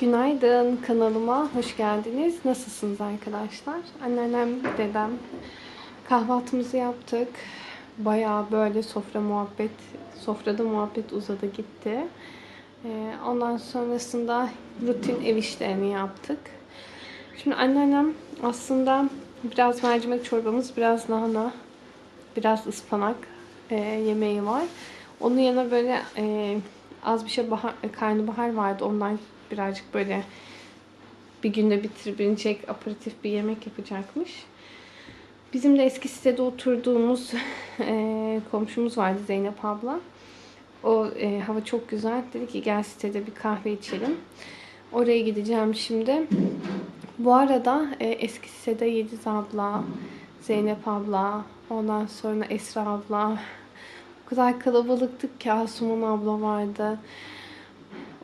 Günaydın kanalıma hoş geldiniz. Nasılsınız arkadaşlar? Anneannem, dedem kahvaltımızı yaptık. Bayağı böyle sofra muhabbet, sofrada muhabbet uzadı gitti. Ee, ondan sonrasında rutin ev işlerini yaptık. Şimdi anneannem aslında biraz mercimek çorbamız, biraz lahana, biraz ıspanak e, yemeği var. Onun yanına böyle e, az bir şey bahar, karnabahar vardı. Ondan birazcık böyle bir günde bitirebilecek aperatif bir yemek yapacakmış. Bizim de eski sitede oturduğumuz e, komşumuz vardı Zeynep abla. O e, hava çok güzel. Dedi ki gel sitede bir kahve içelim. Oraya gideceğim şimdi. Bu arada e, eski sitede Yediz abla, Zeynep abla, ondan sonra Esra abla. O kadar kalabalıktık ki Asuman abla vardı.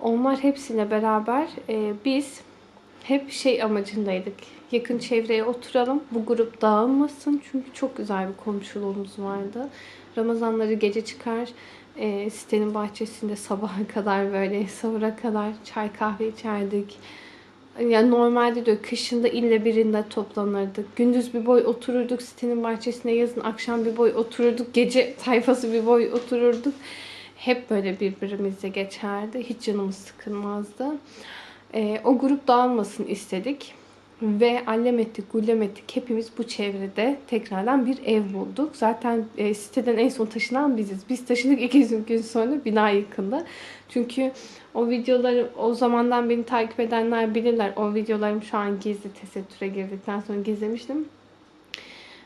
Onlar hepsiyle beraber e, biz hep şey amacındaydık. Yakın çevreye oturalım. Bu grup dağılmasın. Çünkü çok güzel bir komşuluğumuz vardı. Ramazanları gece çıkar. E, sitenin bahçesinde sabaha kadar böyle sahura kadar çay kahve içerdik. Yani normalde de kışında ille birinde toplanırdık. Gündüz bir boy otururduk sitenin bahçesinde, yazın akşam bir boy otururduk, gece tayfası bir boy otururduk. Hep böyle birbirimizle geçerdi. Hiç canımız sıkılmazdı. Ee, o grup dağılmasın istedik. Ve allem ettik, gullem ettik. Hepimiz bu çevrede tekrardan bir ev bulduk. Zaten e, siteden en son taşınan biziz. Biz taşıdık iki gün sonra bina yıkıldı. Çünkü o videoları o zamandan beni takip edenler bilirler. O videolarım şu an gizli tesettüre girdikten sonra gizlemiştim.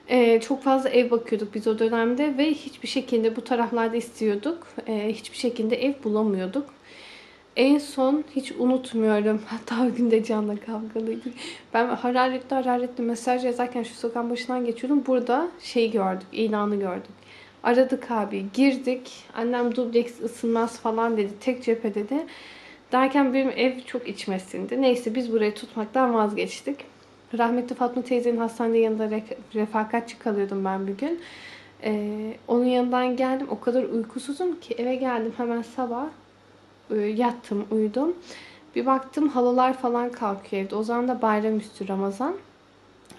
Ee, çok fazla ev bakıyorduk biz o dönemde ve hiçbir şekilde bu taraflarda istiyorduk. Ee, hiçbir şekilde ev bulamıyorduk. En son hiç unutmuyorum. Hatta o gün de Can'la kavgalıydık. Ben hararetli hararetli mesaj yazarken şu sokağın başından geçiyordum. Burada şey gördük, ilanı gördük. Aradık abi, girdik. Annem dubleks ısınmaz falan dedi. Tek cephe dedi. Derken benim ev çok içmesindi. Neyse biz burayı tutmaktan vazgeçtik. Rahmetli Fatma teyzenin hastanede yanında re- refakatçi kalıyordum ben bir gün. Ee, onun yanından geldim. O kadar uykusuzum ki eve geldim hemen sabah. e, yattım, uyudum. Bir baktım halılar falan kalkıyor evde. O zaman da bayramüstü Ramazan.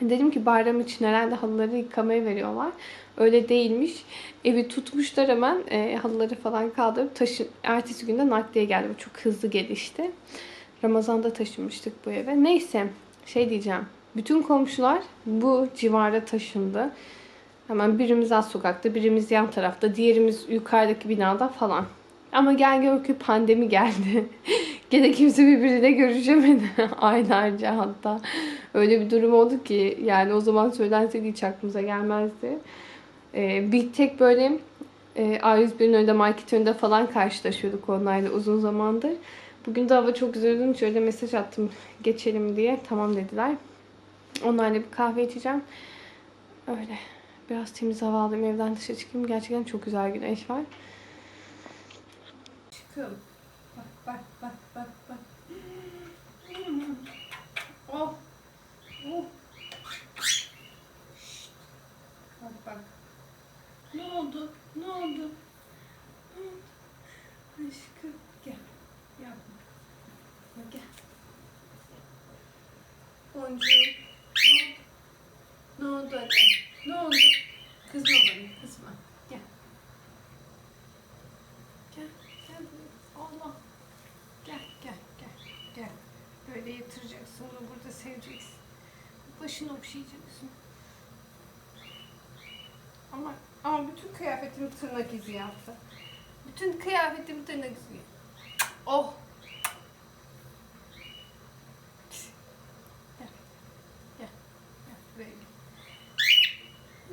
Dedim ki bayram için herhalde halıları yıkamaya veriyorlar. Öyle değilmiş. Evi tutmuşlar hemen. E, halıları falan kaldırıp taşı, ertesi günde nakliye geldi. Bu çok hızlı gelişti. Ramazan'da taşınmıştık bu eve. Neyse şey diyeceğim. Bütün komşular bu civara taşındı. Hemen birimiz alt sokakta, birimiz yan tarafta, diğerimiz yukarıdaki binada falan. Ama gel gör ki pandemi geldi. Gene kimse birbiriyle görüşemedi. Aylarca hatta. Öyle bir durum oldu ki yani o zaman söylenseydi hiç aklımıza gelmezdi. Ee, bir tek böyle e, A101'in önünde market önünde falan karşılaşıyorduk onlarla uzun zamandır. Bugün de hava çok güzel olduğunu şöyle mesaj attım geçelim diye. Tamam dediler. Onlarla bir kahve içeceğim. Öyle. Biraz temiz hava alayım evden dışarı çıkayım. Gerçekten çok güzel güneş var. Çıkıyorum. Bak bak bak bak bak. Oh. Oh. Bak bak. Ne oldu? Ne oldu? Ne oldu? Gel. Yapma. Gel. Boncuğum. Ne oldu? Ne oldu anne? Ne oldu? Kızma bana, kızma. Gel. Gel, gel buraya. Allah. Gel, gel, gel, gel. Böyle yatıracaksın, onu burada seveceksin. Başını okşayacaksın. Ama, ama bütün kıyafetimi tırnak izi yaptı. Bütün kıyafetimi tırnak izi. Oh! Gel. Gel. Gel buraya gel.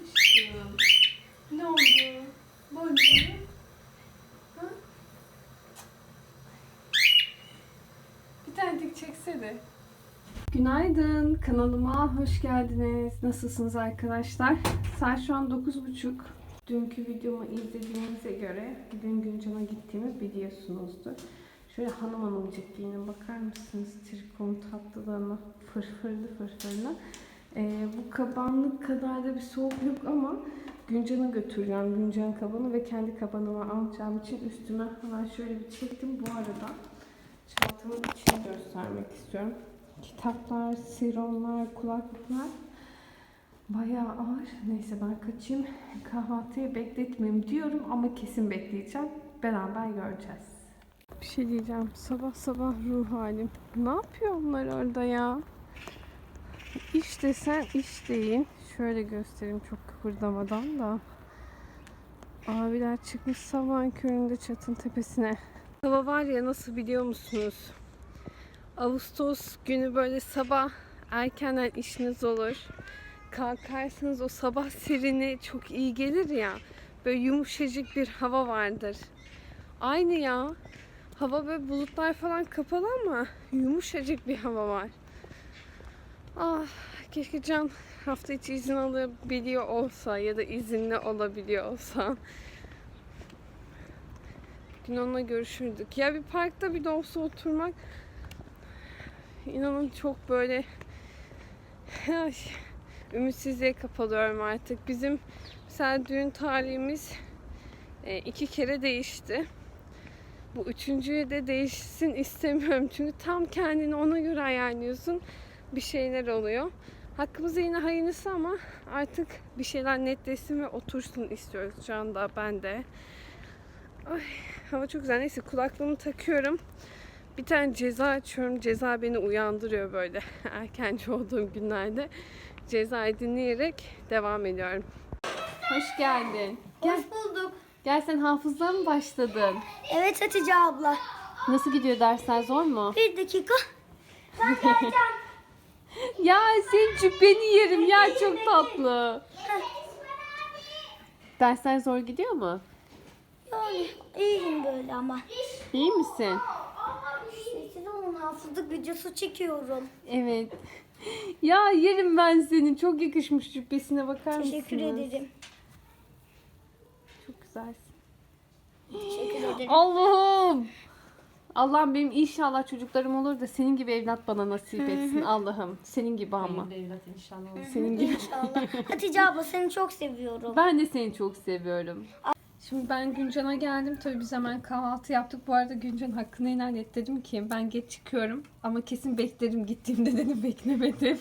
Aşkım. Ne oldu? Boncuğum. Ha? Bir tanecik çeksene. Günaydın. Kanalıma hoş geldiniz. Nasılsınız arkadaşlar? Saat şu an 9.30. Dünkü videomu izlediğinize göre dün Güncan'a gittiğimi biliyorsunuzdur. Şöyle hanım hanımcık giyinin bakar mısınız? Trikon tatlılığına, fırfırlı fırfırlı. Ee, bu kabanlık kadar da bir soğuk yok ama Güncan'a götüreceğim Güncan kabanı ve kendi kabanımı alacağım için üstüme hemen şöyle bir çektim. Bu arada çantamın içini göstermek istiyorum. Kitaplar, sironlar, kulaklıklar bayağı ağır. Neyse ben kaçayım. Kahvaltıyı bekletmeyeyim diyorum ama kesin bekleyeceğim. Beraber göreceğiz. Bir şey diyeceğim. Sabah sabah ruh halim. Ne yapıyor onlar orada ya? İş desen iş değil. Şöyle göstereyim çok kıpırdamadan da. Abiler çıkmış sabahın köründe çatın tepesine. Hava var ya nasıl biliyor musunuz? Ağustos günü böyle sabah erkenden işiniz olur. Kalkarsınız o sabah serini çok iyi gelir ya. Böyle yumuşacık bir hava vardır. Aynı ya. Hava böyle bulutlar falan kapalı ama yumuşacık bir hava var. Ah keşke Can hafta içi izin alabiliyor olsa ya da izinli olabiliyor olsa. Bir gün onunla görüşürdük. Ya bir parkta bir de olsa oturmak inanın çok böyle ümitsizliğe kapalıyorum artık. Bizim mesela düğün tarihimiz e, iki kere değişti. Bu üçüncüye de değişsin istemiyorum. Çünkü tam kendini ona göre ayarlıyorsun. Bir şeyler oluyor. Hakkımızda yine hayırlısı ama artık bir şeyler netleşsin ve otursun istiyoruz şu anda ben de. Ay, hava çok güzel. Neyse kulaklığımı takıyorum. Bir tane ceza açıyorum. Ceza beni uyandırıyor böyle erkenci olduğum günlerde. Cezayı dinleyerek devam ediyorum. Hoş geldin. Gel, Hoş bulduk. gel sen hafızlığa mı başladın? Evet Hatice abla. Nasıl gidiyor dersler zor mu? Bir dakika. Ya senin cübbeni yerim ya çok tatlı. Dersler zor gidiyor mu? Yani iyiyim böyle ama. İyi misin? Hafızlık videosu çekiyorum. Evet. Ya yerim ben seni. Çok yakışmış cübbesine bakar mısınız? Teşekkür ederim. Çok güzelsin. Teşekkür ederim. Allah'ım. Allah'ım benim inşallah çocuklarım olur da senin gibi evlat bana nasip etsin. Allah'ım. Senin gibi ama. evlat inşallah olur. Senin gibi. İnşallah. Hatice abla seni çok seviyorum. Ben de seni çok seviyorum. Şimdi ben Güncan'a geldim. Tabii biz hemen kahvaltı yaptık. Bu arada Güncan hakkını helal et. Dedim ki ben geç çıkıyorum. Ama kesin beklerim gittiğimde dedim beklemedim.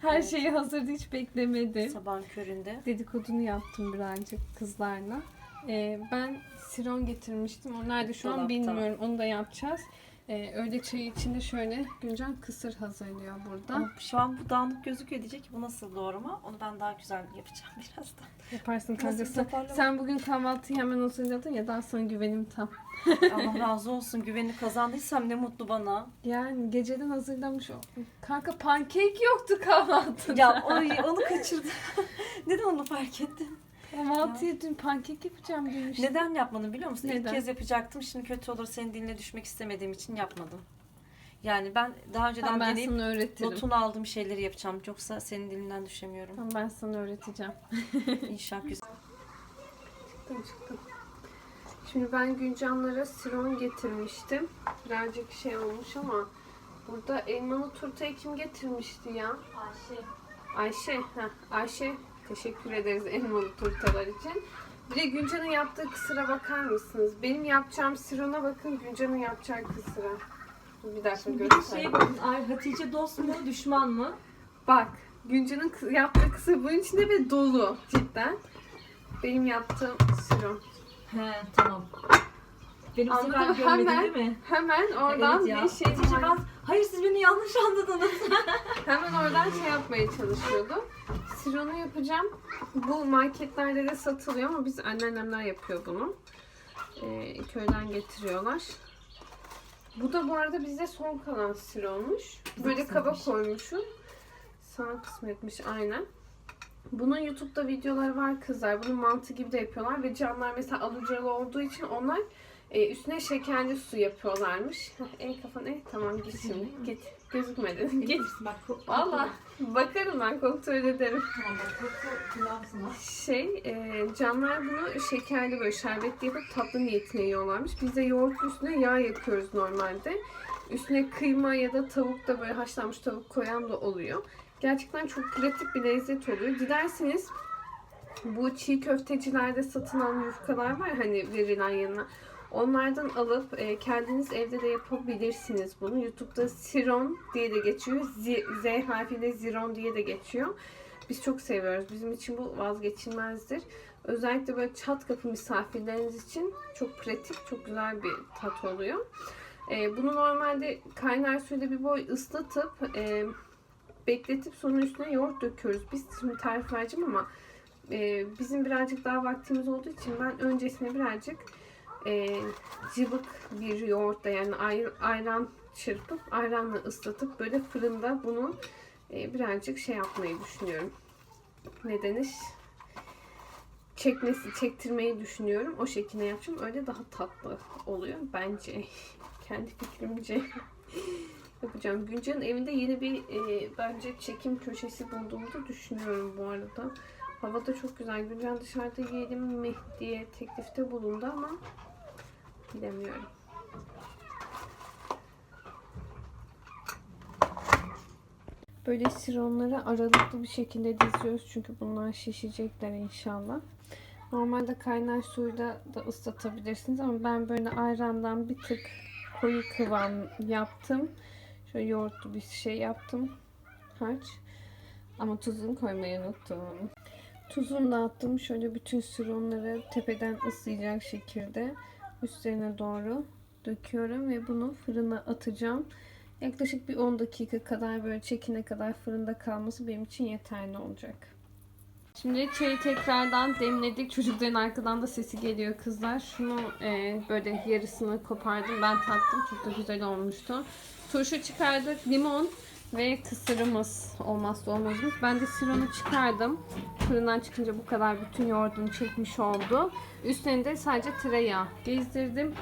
Her şeyi hazırdı hiç beklemedim. Sabahın köründe. Dedikodunu yaptım birazcık kızlarla. Ee, ben siron getirmiştim. O nerede şu an Dolapta. bilmiyorum. Onu da yapacağız. Ee, öğle çayı içinde şöyle Güncan kısır hazırlıyor burada. Ama şu an bu dağınık gözüküyor diyecek ki bu nasıl doğrama? Onu ben daha güzel yapacağım birazdan. Yaparsın kankası. Sen bugün kahvaltıyı hemen hazırladın ya daha sana güvenim tam. Allah razı olsun. Güvenini kazandıysam ne mutlu bana. Yani geceden hazırlamış o. Kanka pankek yoktu kahvaltıda. Ya oy, onu kaçırdım. Neden onu fark ettin? Kahvaltıya dün pankek yapacağım demiştim. Neden yapmadım biliyor musun? Neden? İlk kez yapacaktım. Şimdi kötü olur senin diline düşmek istemediğim için yapmadım. Yani ben daha önceden Tamam, ben deneyip sana öğretirim. notunu aldığım şeyleri yapacağım. Yoksa senin dilinden düşemiyorum. Tamam ben sana öğreteceğim. İnşallah güzel. Çıktım çıktım. Şimdi ben Güncanlara siron getirmiştim. Birazcık şey olmuş ama burada elmalı turtayı kim getirmişti ya? Ayşe. Ayşe. Heh, Ayşe teşekkür ederiz elmalı turtalar için. Bir de Güncan'ın yaptığı kısıra bakar mısınız? Benim yapacağım sirona bakın Güncan'ın yapacağı kısıra. Bir dakika Bir göstereyim. şey bakın, ay Hatice dost mu düşman mı? Bak Güncan'ın kı- yaptığı kısır bunun içinde ve dolu cidden. Benim yaptığım siron. He tamam. Benim Anladım, sefer görmedin hemen. değil mi? Hemen oradan ya. bir şey Hatice ben, hayır siz beni yanlış anladınız. Hemen oradan şey yapmaya çalışıyordum. Sironu yapacağım. Bu marketlerde de satılıyor ama biz anneannemler yapıyor bunu. Ee, köyden getiriyorlar. Bu da bu arada bize son kalan sironmuş. Böyle kaba koymuşum. Sana kısmetmiş aynen. Bunun YouTube'da videoları var kızlar. Bunu mantı gibi de yapıyorlar ve canlar mesela alucalı olduğu için onlar e, üstüne şekerli su yapıyorlarmış. Heh, el kafan el tamam git şimdi. Git. Gözükmedi. Git. Bak Valla bakarım ben kontrol ederim. Tamam bak koku kulağımsın ha. Şey, e, canlar bunu şekerli böyle şerbetli yapıp tatlı niyetine yiyorlarmış. Biz de yoğurt üstüne yağ yakıyoruz normalde. Üstüne kıyma ya da tavuk da böyle haşlanmış tavuk koyan da oluyor. Gerçekten çok pratik bir lezzet oluyor. Dilerseniz bu çiğ köftecilerde satılan yufkalar var hani verilen yanına. Onlardan alıp e, kendiniz evde de yapabilirsiniz bunu. YouTube'da Siron diye de geçiyor. Z, Z harfiyle Ziron diye de geçiyor. Biz çok seviyoruz. Bizim için bu vazgeçilmezdir. Özellikle böyle çat kapı misafirleriniz için çok pratik, çok güzel bir tat oluyor. E, bunu normalde kaynar suyla bir boy ıslatıp e, bekletip sonra üstüne yoğurt döküyoruz. Biz şimdi tarif vereceğim ama e, bizim birazcık daha vaktimiz olduğu için ben öncesine birazcık e, cıvık bir yoğurtla yani ay- ayran çırpıp ayranla ıslatıp böyle fırında bunu e, birazcık şey yapmayı düşünüyorum. Ne denir? Çekmesi, çektirmeyi düşünüyorum. O şekilde yapacağım. Öyle daha tatlı oluyor bence. Kendi fikrimce yapacağım. Güncan'ın evinde yeni bir e, bence çekim köşesi bulduğumu da düşünüyorum bu arada. Hava da çok güzel. Gülcan dışarıda yiyelim mi diye teklifte bulundu ama bilemiyorum. Böyle sironları aralıklı bir şekilde diziyoruz çünkü bunlar şişecekler inşallah. Normalde kaynar suyla da ıslatabilirsiniz ama ben böyle ayrandan bir tık koyu kıvam yaptım. Şöyle yoğurtlu bir şey yaptım. Harç. Ama tuzunu koymayı unuttum. Tuzunu da attım. Şöyle bütün sironları tepeden ıslayacak şekilde üstlerine doğru döküyorum ve bunu fırına atacağım. Yaklaşık bir 10 dakika kadar böyle çekine kadar fırında kalması benim için yeterli olacak. Şimdi çayı tekrardan demledik. Çocukların arkadan da sesi geliyor kızlar. Şunu e, böyle yarısını kopardım. Ben tattım. Çok da güzel olmuştu. Turşu çıkardık. Limon ve kısırımız olmazsa olmazımız. Ben de sironu çıkardım. Fırından çıkınca bu kadar bütün yoğurdunu çekmiş oldu. Üstüne de sadece tereyağı gezdirdim.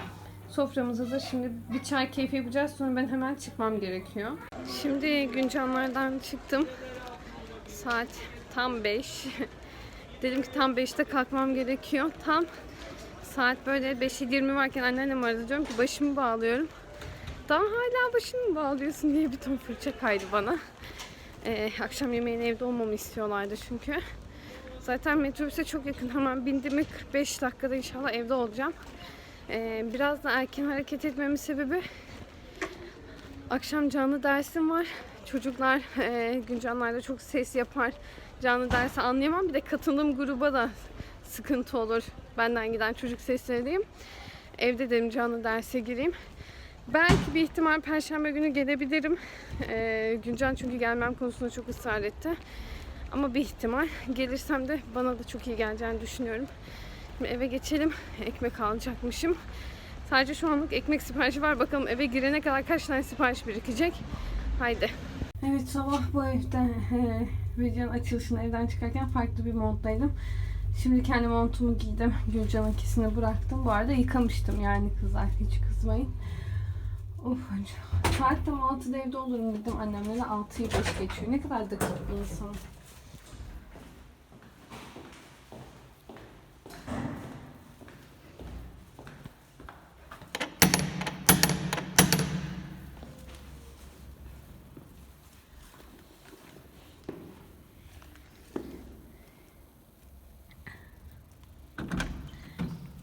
Soframız hazır. Şimdi bir çay keyfi yapacağız. Sonra ben hemen çıkmam gerekiyor. Şimdi güncanlardan çıktım. Saat tam 5. Dedim ki tam 5'te kalkmam gerekiyor. Tam saat böyle 5'e 20 varken anneannem aradı. Diyorum ki başımı bağlıyorum. Daha hala başını mı bağlıyorsun diye bir ton fırça kaydı bana. Ee, akşam yemeğine evde olmamı istiyorlardı çünkü. Zaten metrobüse çok yakın. Hemen bindim mi 45 dakikada inşallah evde olacağım. Ee, biraz da erken hareket etmemin sebebi akşam canlı dersim var. Çocuklar e, güncanlarda çok ses yapar. Canlı dersi anlayamam. Bir de katıldığım gruba da sıkıntı olur. Benden giden çocuk sesleri diyeyim. Evde dedim canlı derse gireyim. Belki bir ihtimal perşembe günü gelebilirim. Ee, Güncan çünkü gelmem konusunda çok ısrar etti. Ama bir ihtimal. Gelirsem de bana da çok iyi geleceğini düşünüyorum. Şimdi eve geçelim. Ekmek alacakmışım. Sadece şu anlık ekmek siparişi var. Bakalım eve girene kadar kaç tane sipariş birikecek. Haydi. Evet sabah bu evde e, videonun açılışını evden çıkarken farklı bir moddaydım. Şimdi kendi montumu giydim. Gülcan'ınkisini bıraktım. Bu arada yıkamıştım yani kızlar. Hiç kızmayın. Of Saat tam 6'da evde olurum dedim. Annemle de 6'yı 5 geçiyor. Ne kadar dakik bir insan.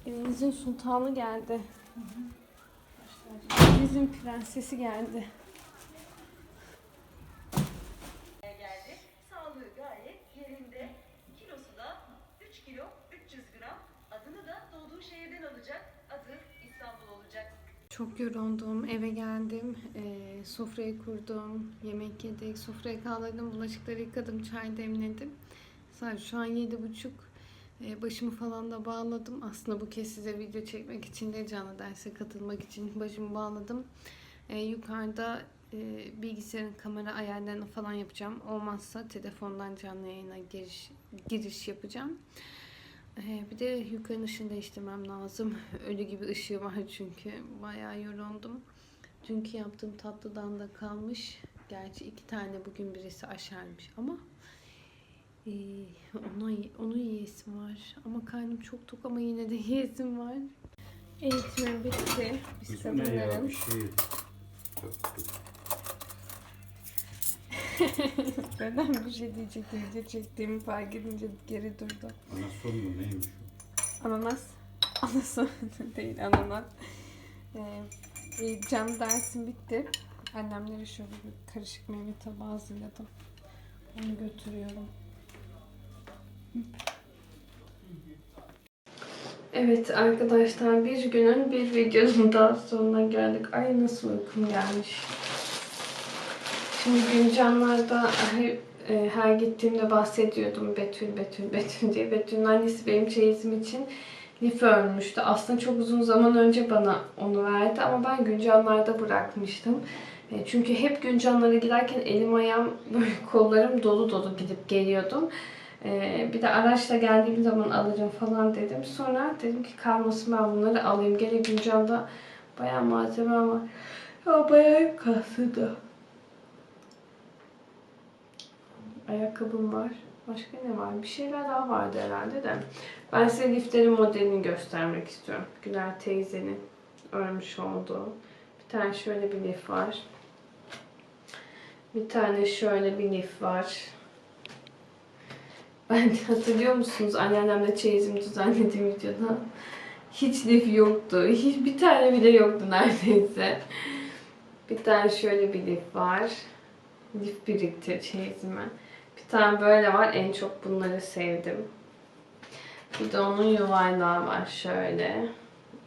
Evinizin sultanı geldi. Evinizin prensesi geldi. geldi. Sağlığı gayet yerinde. Kilosu da 3 kilo 300 gram. Adını da doğduğu şehirden alacak. Adı İstanbul olacak. Çok yoruldum. Eve geldim. Ee, sofrayı kurdum. Yemek yedik. Sofrayı kaldırdım. Bulaşıkları yıkadım. Çay demledim. Sadece şu an yedi buçuk. Ee, başımı falan da bağladım. Aslında bu kez size video çekmek için de canlı derse katılmak için başımı bağladım. Ee, yukarıda e, bilgisayarın kamera ayarlarını falan yapacağım. Olmazsa telefondan canlı yayına giriş, giriş yapacağım. Bir de yukarı ışığını değiştirmem lazım. Ölü gibi ışığı var çünkü. Bayağı yoruldum. Dünkü yaptığım tatlıdan da kalmış. Gerçi iki tane bugün birisi aşermiş ama ee, ona, onu yiyesim var. Ama karnım çok tok ama yine de yiyesim var. Eğitimim bitti. Biz ne ya bir şey Neden bir şey diyecekti video çektiğimi fark edince geri durdu. Ana sorunu neymiş? Ananas. Anası değil ananas. Ee, bir cam dersim bitti. Annemlere şöyle bir karışık meyve tabağı hazırladım. Onu götürüyorum. Evet arkadaşlar bir günün bir videonun daha sonuna geldik. Ay nasıl uykum gelmiş. Şimdi Güncanlar'da her, e, her gittiğimde bahsediyordum Betül, Betül, Betül diye. Betül'ün annesi benim çeyizim için lif örmüştü. Aslında çok uzun zaman önce bana onu verdi ama ben Güncanlar'da bırakmıştım. E, Çünkü hep Güncanlara giderken elim ayağım böyle kollarım dolu dolu gidip geliyordum. E, Bir de araçla geldiğim zaman alırım falan dedim. Sonra dedim ki kalmasın ben bunları alayım. Gene Güncan'da bayağı malzeme var. Ya bayağı kasada. Ayakkabım var. Başka ne var? Bir şeyler daha vardı herhalde de. Ben size liflerin modelini göstermek istiyorum. Güler teyzenin örmüş olduğu. Bir tane şöyle bir lif var. Bir tane şöyle bir lif var. Ben hatırlıyor musunuz anneannemle çeyizimi düzenlediğim videoda? Hiç lif yoktu. Hiç bir tane bile yoktu neredeyse. Bir tane şöyle bir lif var. Lif birikti çeyizime. Bir tane böyle var. En çok bunları sevdim. Bir de onun yuvarlağı var şöyle.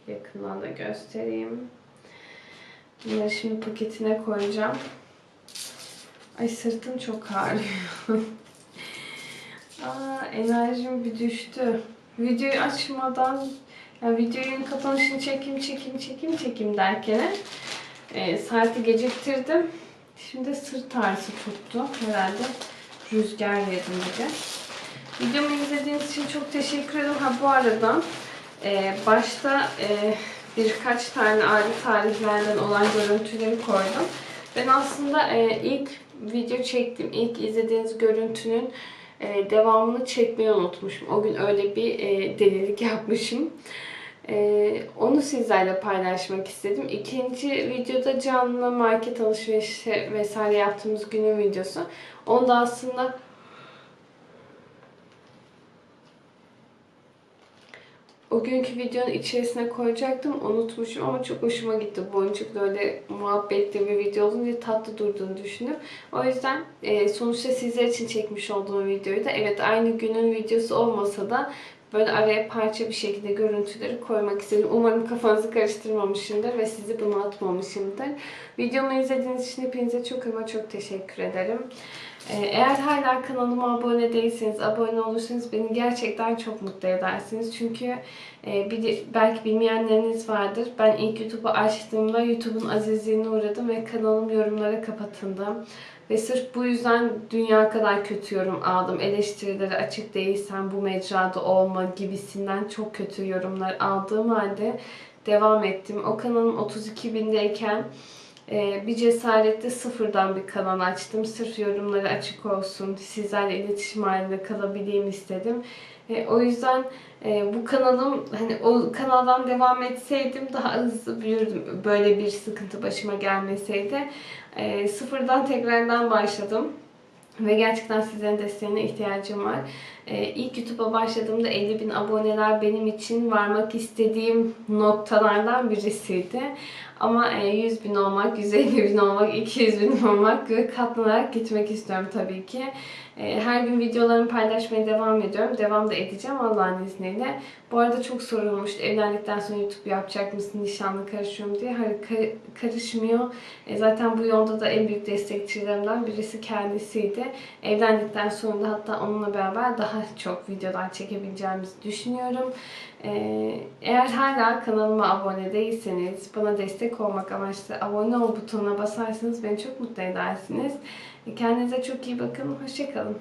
Yakından da göstereyim. Bunları şimdi paketine koyacağım. Ay sırtım çok ağrıyor. Aa, enerjim bir düştü. Videoyu açmadan yani videonun kapanışını çekeyim çekeyim çekeyim çekeyim derken e, saati geciktirdim. Şimdi sırt ağrısı tuttu herhalde. Rüzgar yedim de. Videomu izlediğiniz için çok teşekkür ederim. Ha bu arada e, başta e, birkaç tane ayrı tarihlerden olan görüntüleri koydum. Ben aslında e, ilk video çektim. ilk izlediğiniz görüntünün e, devamını çekmeyi unutmuşum. O gün öyle bir e, delilik yapmışım. E, onu sizlerle paylaşmak istedim. İkinci videoda canlı market alışverişi vesaire yaptığımız günün videosu. Onda aslında o günkü videonun içerisine koyacaktım. Unutmuşum ama çok hoşuma gitti. Boncukla öyle muhabbetli bir video olunca tatlı durduğunu düşündüm. O yüzden e, sonuçta sizler için çekmiş olduğum videoyu da evet aynı günün videosu olmasa da böyle araya parça bir şekilde görüntüleri koymak istedim. Umarım kafanızı karıştırmamışımdır ve sizi bunaltmamışımdır. Videomu izlediğiniz için hepinize çok ama çok teşekkür ederim. Ee, Eğer hala kanalıma abone değilseniz, abone olursanız beni gerçekten çok mutlu edersiniz. Çünkü e, belki bilmeyenleriniz vardır. Ben ilk YouTube'u açtığımda YouTube'un azizliğine uğradım ve kanalım yorumlara kapatıldı. Ve sırf bu yüzden dünya kadar kötü yorum aldım. Eleştirilere açık değilsen bu mecrada olma gibisinden çok kötü yorumlar aldığım halde devam ettim. O kanalım 32 bindeyken ee, bir cesaretle sıfırdan bir kanal açtım. Sırf yorumları açık olsun, sizlerle iletişim halinde kalabileyim istedim. O yüzden e, bu kanalım hani o kanaldan devam etseydim daha hızlı büyürdüm. Böyle bir sıkıntı başıma gelmeseydi. Ee, sıfırdan tekrardan başladım. Ve gerçekten sizlerin desteğine ihtiyacım var. Ee, ilk YouTube'a başladığımda 50 bin aboneler benim için varmak istediğim noktalardan birisiydi. Ama e, 100 bin olmak, 150 bin olmak, 200 bin olmak ve katlanarak gitmek istiyorum tabii ki. E, Her gün videolarımı paylaşmaya devam ediyorum. Devam da edeceğim Allah'ın izniyle. Bu arada çok sorulmuştu. Evlendikten sonra YouTube yapacak mısın? Nişanlı karışıyor diye. Hayır kar- karışmıyor. E, Zaten bu yolda da en büyük destekçilerimden birisi kendisiydi. Evlendikten sonra da hatta onunla beraber daha çok videolar çekebileceğimizi düşünüyorum. Ee, eğer hala kanalıma abone değilseniz, bana destek olmak amaçlı abone ol butonuna basarsanız beni çok mutlu edersiniz. Kendinize çok iyi bakın. Hoşçakalın.